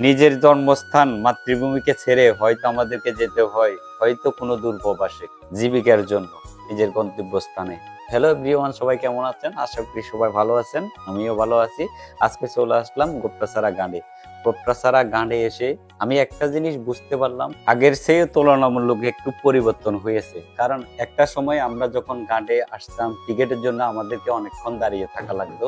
নিজের জন্মস্থান মাতৃভূমিকে ছেড়ে হয়তো আমাদেরকে যেতে হয়, হয়তো কোনো দূরপ্রবাসে জীবিকার জন্য, নিজের গন্তব্য স্থানে হ্যালো এভরিওয়ান সবাই কেমন আছেন? আশা করি সবাই ভালো আছেন, আমিও ভালো আছি। আজকে চলে আসলাম গোপ্টাসারা গাঁডে গোপ্টাসারা গাঁডে এসে আমি একটা জিনিস বুঝতে পারলাম, আগের চেয়ে তুলনামূলক একটু পরিবর্তন হয়েছে। কারণ একটা সময় আমরা যখন গাঁডে আসতাম, টিকিটের জন্য আমাদেরকে অনেকক্ষণ দাঁড়িয়ে থাকা লাগতো।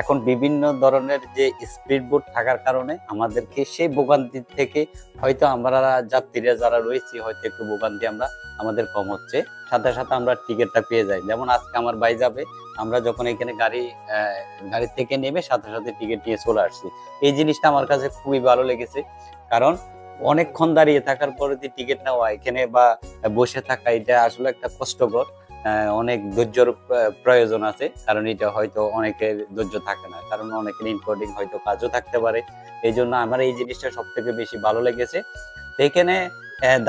এখন বিভিন্ন ধরনের যে স্পিড বোট থাকার কারণে আমাদেরকে সেই ভোগান্তি থেকে হয়তো আমরা যাত্রীরা যারা রয়েছি, হয়তো একটু ভোগান্তি আমরা, আমাদের কম হচ্ছে। সাথে সাথে আমরা টিকিটটা পেয়ে যাই। যেমন আজকে আমার ভাই যাবে আমরা যখন এখানে গাড়ি গাড়ি থেকে নেমে সাথে সাথে টিকিট নিয়ে চলে আসছি। এই জিনিসটা আমার কাছে খুবই ভালো লেগেছে। কারণ অনেকক্ষণ দাঁড়িয়ে থাকার পরে যে টিকিট নেওয়া, এখানে বা বসে থাকা, এটা আসলে একটা কষ্টকর অনেক ধৈর্যর প্রয়োজন আছে। কারণ এটা হয়তো অনেকের ধৈর্য থাকে না। কারণ অনেকের ইনকোডিং হয়তো কাজও থাকতে পারে। এই জন্য আমার এই জিনিসটা সব থেকে বেশি ভালো লেগেছে। এখানে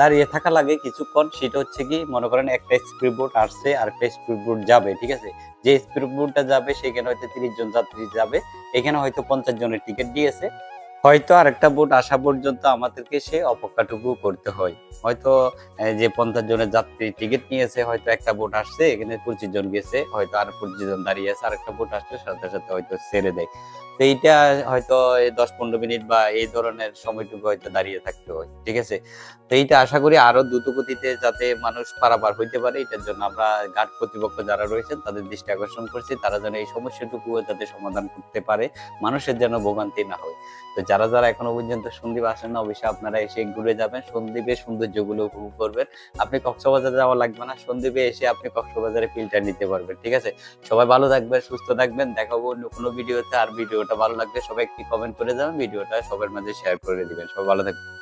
দাঁড়িয়ে থাকা লাগে কিছুক্ষণ। সেটা হচ্ছে কি, মনে করেন একটা স্পিড বোট আসছে আর একটা স্পিড বোট যাবে, ঠিক আছে? যে স্পিড বোটটা যাবে, সেখানে হয়তো তিরিশ জন যাত্রী যাবে। এখানে হয়তো পঞ্চাশ জনের টিকিট দিয়েছে। হয়তো আরেকটা বোট আসা পর্যন্ত আমাদেরকে সে অপেক্ষাটুকু করতে হয়। হয়তো যে পঞ্চাশ জনের যাত্রী টিকিট নিয়েছে, হয়তো একটা বোট আসছে, এখানে পঁচিশ জন গেছে, হয়তো আর পঁচিশ জন দাঁড়িয়ে আছে, আরেকটা বোট আসছে, সাথে সাথে হয়তো ছেড়ে দেয়। তো এইটা হয়তো দশ পনেরো মিনিট বা এই ধরনের সময়টুকু হয়তো দাঁড়িয়ে থাকতে হয়, ঠিক আছে? তো এইটা আশা করি আরও দ্রুত গতিতে যাতে মানুষ পারাপার হইতে পারে, এটার জন্য আমরা ঘাট কর্তৃপক্ষ যারা রয়েছেন তাদের দৃষ্টি আকর্ষণ করছি, তারা যেন এই সমস্যাটুকু যাতে সমাধান করতে পারে, মানুষের যেন ভোগান্তি না হয়। তো যারা যারা এখনও পর্যন্ত সন্দীপ আসেন না, অবশ্যই আপনারা এসে ঘুরে যাবেন সন্দীপের সৌন্দর্যগুলো উপভোগ করবেন। আপনি কক্সবাজারে যাওয়া লাগবে না সন্দীপে এসে আপনি কক্সবাজারে ফিল্টার নিতে পারবেন, ঠিক আছে? সবাই ভালো থাকবেন, সুস্থ থাকবেন দেখাবো অন্য কোনো ভিডিওতে আর ভিডিওটা ভালো লাগবে সবাই একটি কমেন্ট করে যাবেন ভিডিওটা সবার মাঝে শেয়ার করে দিবেন। সবাই ভালো থাকবেন।